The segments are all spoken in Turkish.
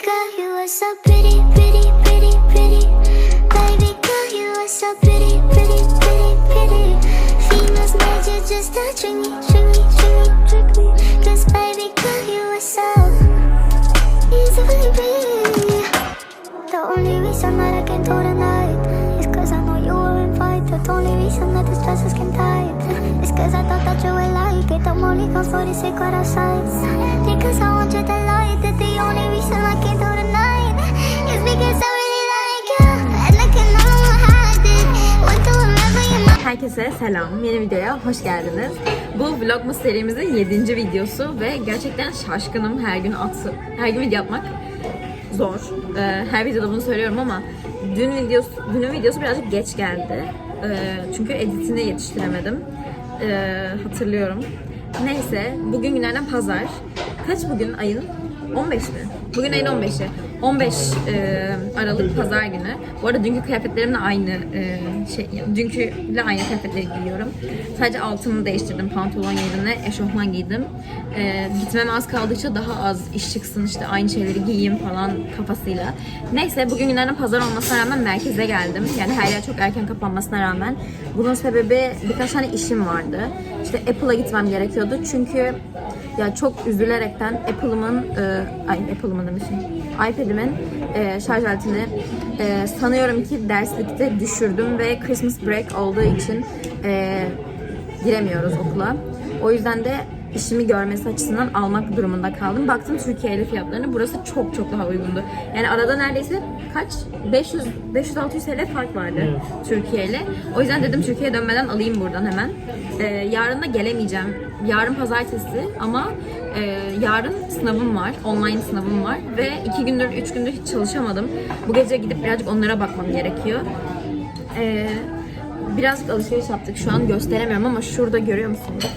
Girl, you are so pretty, pretty, pretty, pretty. Baby girl, you are so pretty, pretty, pretty, pretty. Made you just baby girl, you are so easily. The only reason that I can do tonight The only reason that this dress is skin tight is cause I thought that you would like it. I'm only gone for the secret outside. Because I want you to like that. The only reason I can do tonight is because I really like you. And I can know how I did. Went through wherever you. Herkese selam. Yeni videoya hoş geldiniz. Bu Vlogmas serimizin 7. videosu ve gerçekten şaşkınım her gün atı, her gün video yapmak zor. Ee, her videoda bunu söylüyorum ama dün videosu, dünün videosu birazcık geç geldi. Ee, çünkü editini yetiştiremedim. Ee, hatırlıyorum. Neyse, bugün günlerden pazar. Kaç bugün ayın? 15 mi? Bugün ayın 15'i. 15 e, Aralık pazar günü. Bu arada dünkü kıyafetlerimle aynı e, şey, dünküyle aynı kıyafetleri giyiyorum. Sadece altımı değiştirdim. Pantolon ve eşofman giydim. E, gitmeme az kaldıkça daha az iş çıksın işte aynı şeyleri giyeyim falan kafasıyla. Neyse bugün günlerden pazar olmasına rağmen merkeze geldim. Yani her yer çok erken kapanmasına rağmen. Bunun sebebi birkaç tane işim vardı. İşte Apple'a gitmem gerekiyordu çünkü ya çok üzülerekten Apple'ımın, e, ay Apple'ımın demişim, iPad'imin e, şarj aletini e, sanıyorum ki derslikte düşürdüm ve Christmas break olduğu için e, giremiyoruz okula. O yüzden de işimi görmesi açısından almak durumunda kaldım. Baktım Türkiye ile fiyatlarını. Burası çok çok daha uygundu. Yani arada neredeyse kaç? 500 500-600 TL fark vardı Türkiye ile. O yüzden dedim Türkiye'ye dönmeden alayım buradan hemen. Ee, yarın da gelemeyeceğim. Yarın pazartesi ama e, yarın sınavım var. Online sınavım var. Ve iki gündür, üç gündür hiç çalışamadım. Bu gece gidip birazcık onlara bakmam gerekiyor. Ee, birazcık alışveriş yaptık. Şu an gösteremiyorum ama şurada görüyor musunuz?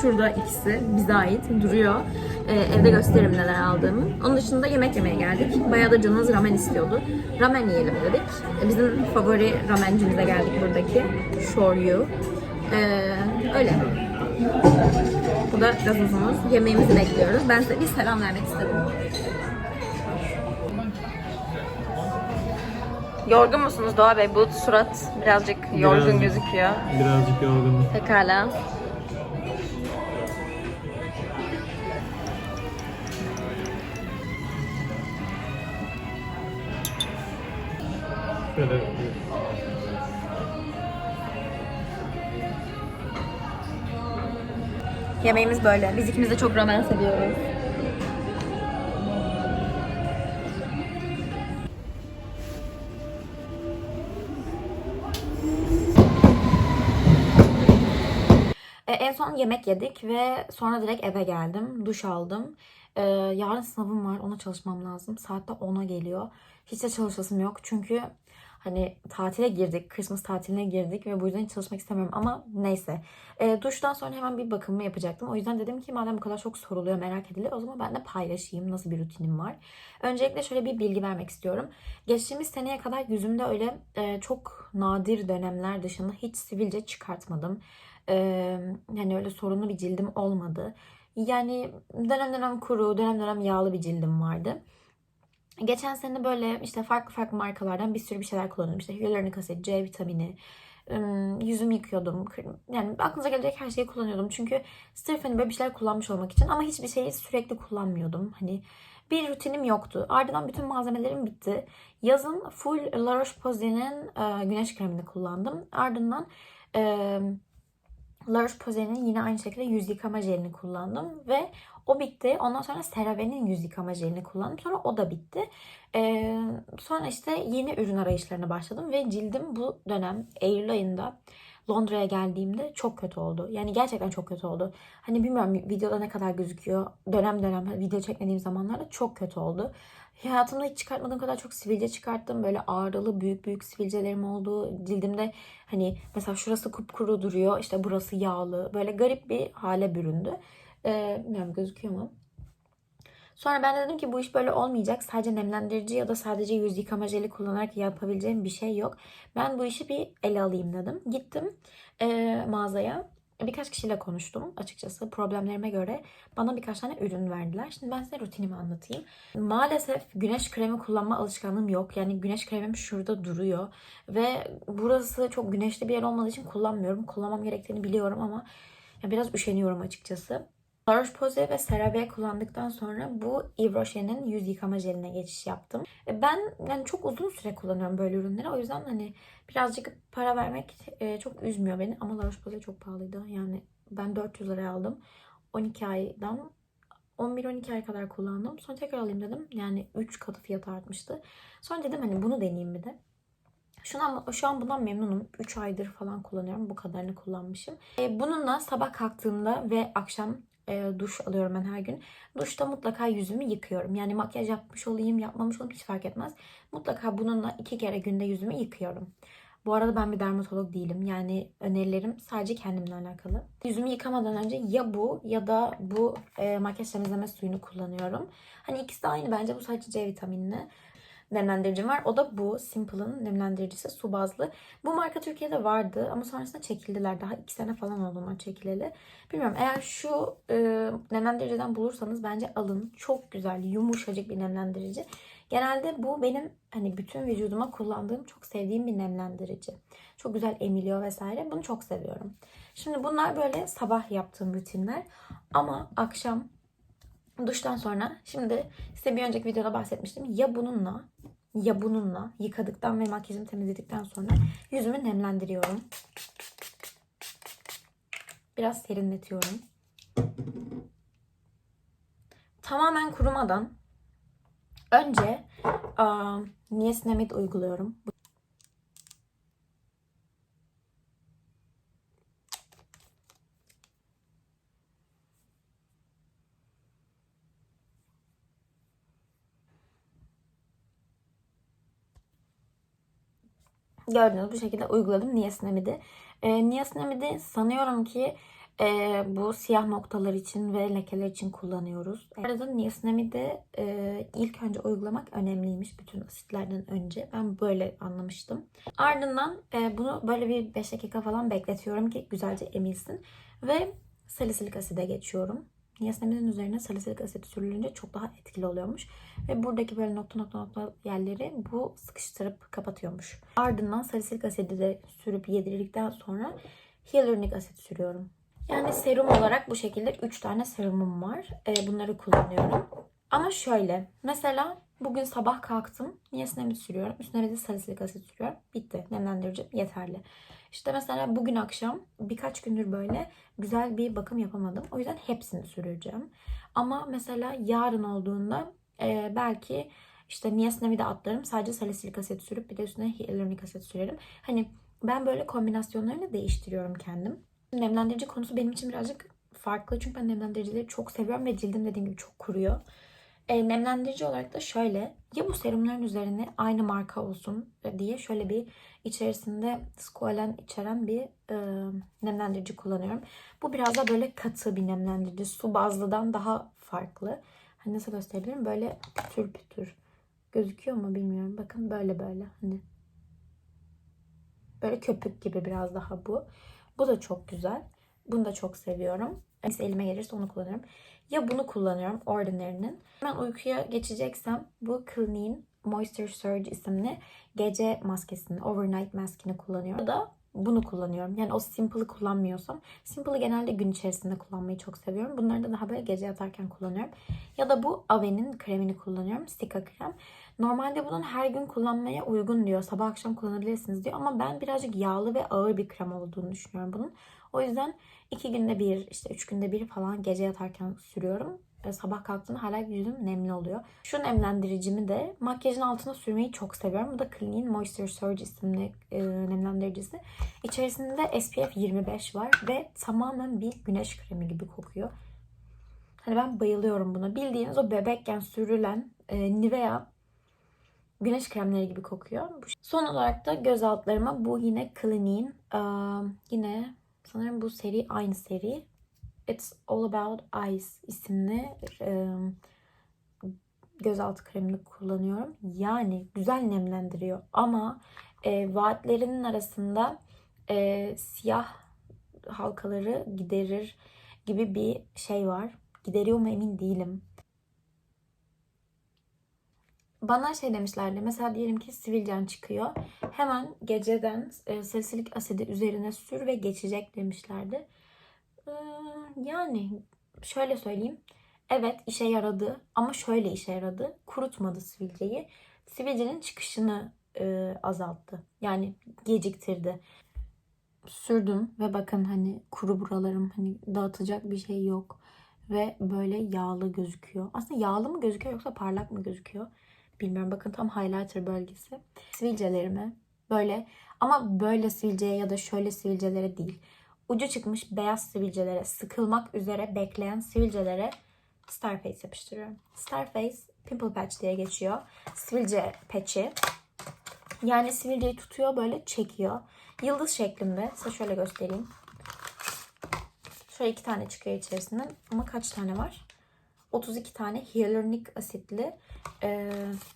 Şurada ikisi bize ait duruyor. Ee, evde gösteririm neler aldığımı. Onun dışında yemek yemeye geldik. Bayağı da canımız ramen istiyordu. Ramen yiyelim dedik. Ee, Bizim favori ramencimize geldik buradaki. Shoryu. Ee, öyle. Bu da gazozumuz. Yemeğimizi bekliyoruz. Ben size bir selam vermek istedim. Yorgun musunuz Doğa Bey? Bu surat birazcık yorgun Birazcık. gözüküyor. Birazcık yorgunum. Pekala. Böyle Yemeğimiz böyle. Biz ikimiz de çok ramen seviyoruz. E, en son yemek yedik ve sonra direkt eve geldim. Duş aldım. E, yarın sınavım var. Ona çalışmam lazım. Saatte 10'a geliyor. Hiç de çalışasım yok. Çünkü hani tatile girdik. Christmas tatiline girdik ve bu yüzden hiç çalışmak istemiyorum. Ama neyse. E, duştan sonra hemen bir bakımımı yapacaktım. O yüzden dedim ki madem bu kadar çok soruluyor, merak ediliyor o zaman ben de paylaşayım nasıl bir rutinim var. Öncelikle şöyle bir bilgi vermek istiyorum. Geçtiğimiz seneye kadar yüzümde öyle e, çok nadir dönemler dışında hiç sivilce çıkartmadım. Ee, yani öyle sorunlu bir cildim olmadı. Yani dönem dönem kuru, dönem dönem yağlı bir cildim vardı. Geçen sene böyle işte farklı farklı markalardan bir sürü bir şeyler kullanıyordum. İşte hyaluronik asit, C vitamini, yüzümü yıkıyordum. Yani aklınıza gelecek her şeyi kullanıyordum. Çünkü sırf hani böyle bir şeyler kullanmış olmak için ama hiçbir şeyi sürekli kullanmıyordum. Hani bir rutinim yoktu. Ardından bütün malzemelerim bitti. Yazın full La Roche-Posay'nin güneş kremini kullandım. Ardından e, La Roche-Posay'nin yine aynı şekilde yüz yıkama jelini kullandım ve o bitti. Ondan sonra CeraVe'nin yüz yıkama jelini kullandım. Sonra o da bitti. Ee, sonra işte yeni ürün arayışlarına başladım ve cildim bu dönem Eylül ayında Londra'ya geldiğimde çok kötü oldu. Yani gerçekten çok kötü oldu. Hani bilmiyorum videoda ne kadar gözüküyor. Dönem dönem video çekmediğim zamanlarda çok kötü oldu. Hayatımda hiç çıkartmadığım kadar çok sivilce çıkarttım. Böyle ağrılı büyük büyük sivilcelerim oldu. Cildimde hani mesela şurası kupkuru duruyor. işte burası yağlı. Böyle garip bir hale büründü. Ee, bilmiyorum gözüküyor mu? Sonra ben de dedim ki bu iş böyle olmayacak. Sadece nemlendirici ya da sadece yüz yıkama jeli kullanarak yapabileceğim bir şey yok. Ben bu işi bir ele alayım dedim. Gittim eee, mağazaya. birkaç kişiyle konuştum açıkçası. Problemlerime göre bana birkaç tane ürün verdiler. Şimdi ben size rutinimi anlatayım. Maalesef güneş kremi kullanma alışkanlığım yok. Yani güneş kremim şurada duruyor. Ve burası çok güneşli bir yer olmadığı için kullanmıyorum. Kullanmam gerektiğini biliyorum ama biraz üşeniyorum açıkçası. La Roche-Posay ve CeraVe kullandıktan sonra bu Yves Rocher'in yüz yıkama jeline geçiş yaptım. E, Ben yani çok uzun süre kullanıyorum böyle ürünleri. O yüzden hani birazcık para vermek e, çok üzmüyor beni. Ama La Roche-Posay çok pahalıydı. Yani ben 400 liraya aldım. 12 aydan 11-12 ay kadar kullandım. Sonra tekrar alayım dedim. Yani 3 katı fiyatı artmıştı. Sonra dedim hani bunu deneyeyim bir de. Şu an, şu an bundan memnunum. 3 aydır falan kullanıyorum. Bu kadarını kullanmışım. E, bununla sabah kalktığımda ve akşam e, duş alıyorum ben her gün. Duşta mutlaka yüzümü yıkıyorum. Yani makyaj yapmış olayım, yapmamış olayım hiç fark etmez. Mutlaka bununla iki kere günde yüzümü yıkıyorum. Bu arada ben bir dermatolog değilim. Yani önerilerim sadece kendimle alakalı. Yüzümü yıkamadan önce ya bu ya da bu e, makyaj temizleme suyunu kullanıyorum. Hani ikisi de aynı bence. Bu sadece C vitaminli nemlendiricim var. O da bu. Simple'ın nemlendiricisi su bazlı. Bu marka Türkiye'de vardı ama sonrasında çekildiler. Daha iki sene falan oldu onlar çekileli. Bilmiyorum eğer şu e, nemlendiriciden bulursanız bence alın. Çok güzel, yumuşacık bir nemlendirici. Genelde bu benim hani bütün vücuduma kullandığım çok sevdiğim bir nemlendirici. Çok güzel emiliyor vesaire. Bunu çok seviyorum. Şimdi bunlar böyle sabah yaptığım rutinler. Ama akşam duştan sonra şimdi size bir önceki videoda bahsetmiştim. Ya bununla ya bununla yıkadıktan ve makyajımı temizledikten sonra yüzümü nemlendiriyorum. Biraz serinletiyorum. Tamamen kurumadan önce aa, niacinamide uyguluyorum. Gördüğünüz bu şekilde uyguladım niacinamide. E, niacinamide sanıyorum ki e, bu siyah noktalar için ve lekeler için kullanıyoruz. Bu arada niacinamide e, ilk önce uygulamak önemliymiş bütün asitlerden önce. Ben böyle anlamıştım. Ardından e, bunu böyle bir 5 dakika falan bekletiyorum ki güzelce emilsin. Ve salisilik aside geçiyorum. Niacinamide'in üzerine salisilik asit sürülünce çok daha etkili oluyormuş. Ve buradaki böyle nokta nokta nokta yerleri bu sıkıştırıp kapatıyormuş. Ardından salisilik asidi de sürüp yedirdikten sonra hyaluronik asit sürüyorum. Yani serum olarak bu şekilde 3 tane serumum var. Ee, bunları kullanıyorum. Ama şöyle. Mesela bugün sabah kalktım. Niacinamide sürüyorum. Üstüne bir de salisilik asit sürüyorum. Bitti. Nemlendirici yeterli. İşte mesela bugün akşam birkaç gündür böyle güzel bir bakım yapamadım. O yüzden hepsini süreceğim. Ama mesela yarın olduğunda e, belki işte niacinamide atlarım. Sadece salisilik asit sürüp bir de üstüne hyaluronik asit sürerim. Hani ben böyle kombinasyonlarını değiştiriyorum kendim. Nemlendirici konusu benim için birazcık farklı. Çünkü ben nemlendiricileri çok seviyorum ve cildim dediğim gibi çok kuruyor. E, nemlendirici olarak da şöyle ya bu serumların üzerine aynı marka olsun diye şöyle bir içerisinde squalen içeren bir e, nemlendirici kullanıyorum. Bu biraz da böyle katı bir nemlendirici. Su bazlıdan daha farklı. Hani nasıl gösterebilirim? Böyle pütür pütür. Gözüküyor mu bilmiyorum. Bakın böyle böyle. Hani böyle köpük gibi biraz daha bu. Bu da çok güzel. Bunu da çok seviyorum. Neyse elime gelirse onu kullanıyorum. Ya bunu kullanıyorum Ordinary'nin. Hemen uykuya geçeceksem bu Clinique'in Moisture Surge isimli gece maskesini, overnight maskini kullanıyorum. Da bunu kullanıyorum. Yani o Simple'ı kullanmıyorsam. Simple'ı genelde gün içerisinde kullanmayı çok seviyorum. Bunları da daha böyle gece yatarken kullanıyorum. Ya da bu Ave'nin kremini kullanıyorum. Sika krem. Normalde bunun her gün kullanmaya uygun diyor. Sabah akşam kullanabilirsiniz diyor. Ama ben birazcık yağlı ve ağır bir krem olduğunu düşünüyorum bunun. O yüzden iki günde bir, işte üç günde bir falan gece yatarken sürüyorum. E, sabah kalktığımda hala yüzüm nemli oluyor. Şu nemlendiricimi de makyajın altına sürmeyi çok seviyorum. Bu da Clinique Moisture Surge isimli e, nemlendiricisi. İçerisinde SPF 25 var ve tamamen bir güneş kremi gibi kokuyor. Hani ben bayılıyorum buna. Bildiğiniz o bebekken sürülen e, Nivea güneş kremleri gibi kokuyor. Son olarak da göz altlarıma bu yine Clinique'in e, yine sanırım bu seri aynı seri. It's All About Eyes isimli e, gözaltı kremini kullanıyorum. Yani güzel nemlendiriyor ama e, vaatlerinin arasında e, siyah halkaları giderir gibi bir şey var. Gideriyor mu emin değilim. Bana şey demişlerdi. Mesela diyelim ki sivilcen çıkıyor. Hemen geceden e, salisilik asidi üzerine sür ve geçecek demişlerdi. Ee, yani şöyle söyleyeyim. Evet işe yaradı ama şöyle işe yaradı. Kurutmadı sivilceyi. Sivilcenin çıkışını e, azalttı. Yani geciktirdi. Sürdüm ve bakın hani kuru buralarım hani dağıtacak bir şey yok. Ve böyle yağlı gözüküyor. Aslında yağlı mı gözüküyor yoksa parlak mı gözüküyor? Bilmiyorum. Bakın tam highlighter bölgesi. Sivilcelerimi böyle ama böyle sivilceye ya da şöyle sivilcelere değil. Ucu çıkmış beyaz sivilcelere, sıkılmak üzere bekleyen sivilcelere Starface yapıştırıyorum. Starface Pimple Patch diye geçiyor. Sivilce patch'i. Yani sivilceyi tutuyor böyle çekiyor. Yıldız şeklinde. Size şöyle göstereyim. Şöyle iki tane çıkıyor içerisinden. Ama kaç tane var? 32 tane hyaluronik asitli e,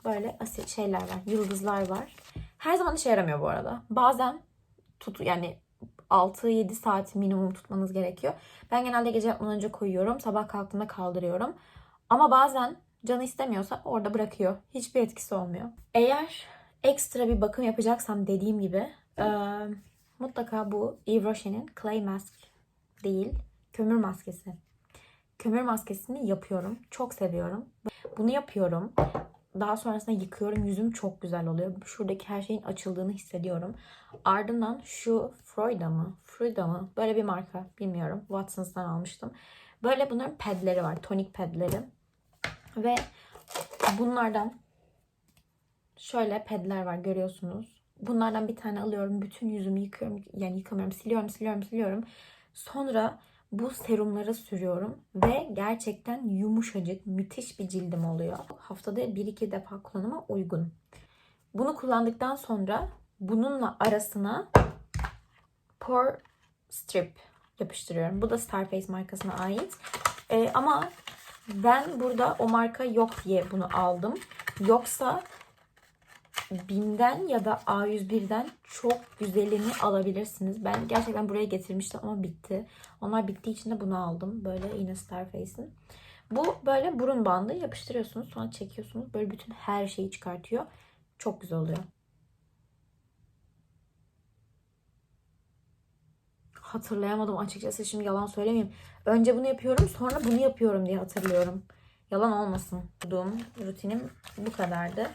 böyle asit şeyler var. Yıldızlar var. Her zaman işe yaramıyor bu arada. Bazen tut yani 6-7 saat minimum tutmanız gerekiyor. Ben genelde gece yatmadan önce koyuyorum. Sabah kalktığımda kaldırıyorum. Ama bazen canı istemiyorsa orada bırakıyor. Hiçbir etkisi olmuyor. Eğer ekstra bir bakım yapacaksam dediğim gibi e, mutlaka bu Yves Rocher'in Clay Mask değil, kömür maskesi. Kömür maskesini yapıyorum. Çok seviyorum. Bunu yapıyorum. Daha sonrasında yıkıyorum. Yüzüm çok güzel oluyor. Şuradaki her şeyin açıldığını hissediyorum. Ardından şu Freuda mı? Freuda mı? Böyle bir marka. Bilmiyorum. Watsons'tan almıştım. Böyle bunların pedleri var. Tonik pedleri. Ve bunlardan şöyle pedler var görüyorsunuz. Bunlardan bir tane alıyorum. Bütün yüzümü yıkıyorum. Yani yıkamıyorum. Siliyorum, siliyorum, siliyorum. Sonra bu serumları sürüyorum ve gerçekten yumuşacık, müthiş bir cildim oluyor. Haftada 1-2 defa kullanıma uygun. Bunu kullandıktan sonra bununla arasına Pore Strip yapıştırıyorum. Bu da Starface markasına ait. Ee, ama ben burada o marka yok diye bunu aldım. Yoksa BİM'den ya da A101'den çok güzelini alabilirsiniz. Ben gerçekten buraya getirmiştim ama bitti. Onlar bittiği için de bunu aldım. Böyle yine Starface'in. Bu böyle burun bandı yapıştırıyorsunuz. Sonra çekiyorsunuz. Böyle bütün her şeyi çıkartıyor. Çok güzel oluyor. Hatırlayamadım açıkçası. Şimdi yalan söylemeyeyim. Önce bunu yapıyorum sonra bunu yapıyorum diye hatırlıyorum. Yalan olmasın. Bulduğum rutinim bu kadardı.